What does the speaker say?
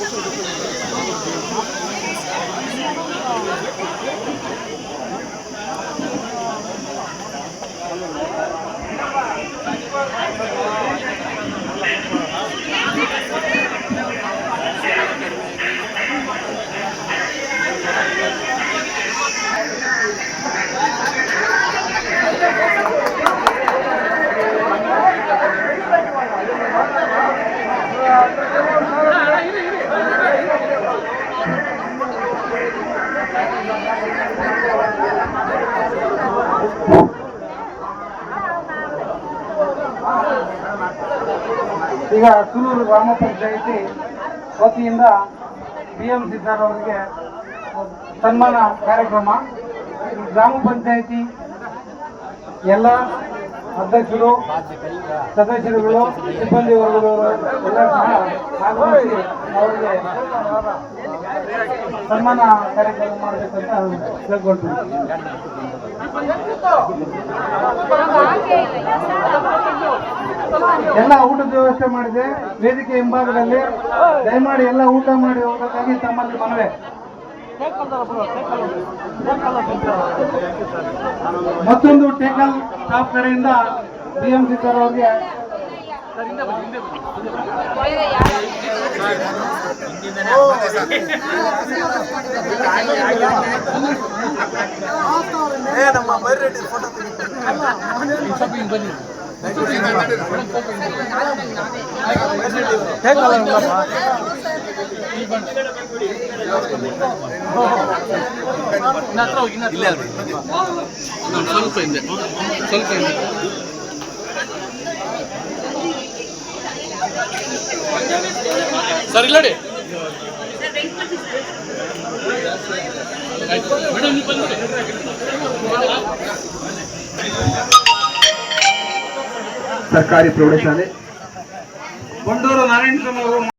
বছর ಈಗ ಸುಲೂರು ಗ್ರಾಮ ಪಂಚಾಯಿತಿ ವತಿಯಿಂದ ಬಿ ಎಂ ಸಿದ್ದಾರ್ ಅವರಿಗೆ ಸನ್ಮಾನ ಕಾರ್ಯಕ್ರಮ. ಗ್ರಾಮ ಪಂಚಾಯಿತಿ ಎಲ್ಲ ಅಧ್ಯಕ್ಷರು, ಸದಸ್ಯರುಗಳು, ಸಿಬ್ಬಂದಿ ವರ್ಗದವರು ಎಲ್ಲ ಸಹ ಆಗಮಿಸಿ ಅವರಿಗೆ ಸನ್ಮಾನ ಕಾರ್ಯಕ್ರಮ ಮಾಡಬೇಕಂತ ಕೇಳ್ಕೊಳ್ತೀನಿ ಎಲ್ಲ ಊಟದ ವ್ಯವಸ್ಥೆ ಮಾಡಿದೆ. ವೇದಿಕೆ ಹಿಂಭಾಗದಲ್ಲಿ ದಯಮಾಡಿ ಎಲ್ಲ ಊಟ ಮಾಡಿ ಹೋಗೋದಾಗಿ ತಮ್ಮಲ್ಲಿ ಮನವಿ. ಮತ್ತೊಂದು ಟೇಕಲ್ ಸ್ಟಾಫ್ ಕಡೆಯಿಂದ ಡಿ ಎಂ ಸಿ ಸರ್ ಅವರಿಗೆ. ಸ್ವಲ್ಪ ಹಿಂದೆ ಸ್ವಲ್ಪ ಹಿಂದೆ ಸರ್ ಇಲ್ಲ ಮೇಡಮ್ ನೀವು ಬಂದ್ಬಿಡಿ ಸರ್ಕಾರಿ ಪ್ರೌಢಶಾಲೆ. ಬಂಡೂರು ನಾರಾಯಣ ಸ್ವಾಮಿ ಅವರು